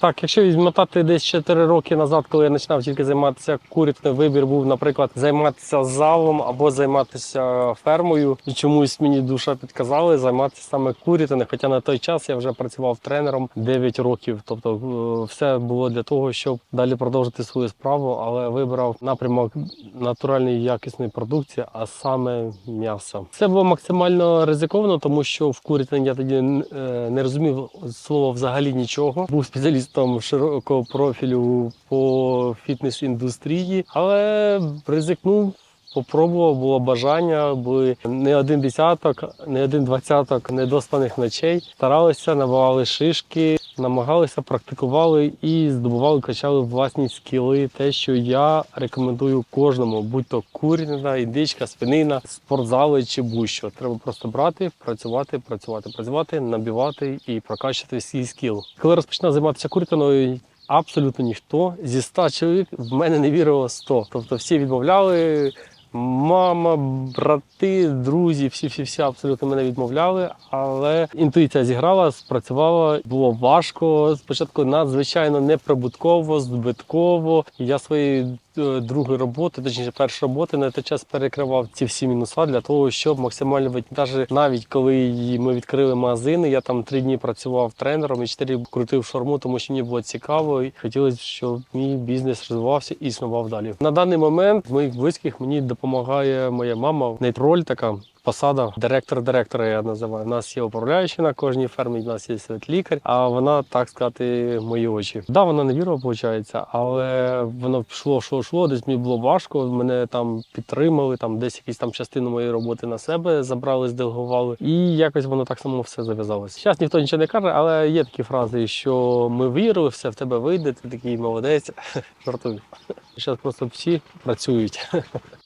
Так, якщо відмотати десь 4 роки назад, коли я починав тільки займатися курятиною, вибір був, наприклад, займатися залом або займатися фермою. І чомусь мені душа підказали займатися саме курятиною. Хоча на той час я вже працював тренером 9 років. Тобто е, все було для того, щоб далі продовжити свою справу, але вибрав напрямок натуральної якісної продукції, а саме м'ясо. Це було максимально ризиковано, тому що в курятині я тоді е, не розумів слова взагалі нічого. Був спеціалістом широкого профілю по фітнес-індустрії, але ризикнув. Попробував, було бажання, були не один десяток, не один двадцяток недоспаних ночей. Старалися, набивали шишки, намагалися, практикували і здобували, качали власні скіли. Те, що я рекомендую кожному, будь-то курятина, індичка, свинина, спортзали чи будь-що. Треба просто брати, працювати, працювати, працювати, набивати і прокачувати свій скіл. Коли розпочинав займатися курятиною, Абсолютно ніхто зі 100 чоловік в мене не вірило 100. Тобто всі відмовляли. Мама, брати, друзі, всі, всі, всі абсолютно мене відмовляли, але інтуїція зіграла, спрацювала. Було важко. Спочатку надзвичайно неприбутково, збитково. Я свої другої роботи, точніше першої роботи на той час перекривав ці всі мінуса для того, щоб максимально навіть навіть коли ми відкрили магазини, я там три дні працював тренером і чотири крутив шорму, тому що мені було цікаво і хотілося, щоб мій бізнес розвивався і існував далі. На даний момент в моїх близьких мені допомагає моя мама. В неї роль така. Посада директор директора я називаю. У нас є управляючий на кожній фермі, у нас є лікар, а вона, так сказати, мої очі. Да, вона не вірила, виходить, але воно пішло, йшло, йшло, десь мені було важко. Мене там підтримали, там десь якісь там частину моєї роботи на себе забрали, зделегували. І якось воно так само все зав'язалося. Зараз ніхто нічого не каже, але є такі фрази, що ми вірили, все в тебе вийде, ти такий молодець. Жартую. Зараз просто всі працюють.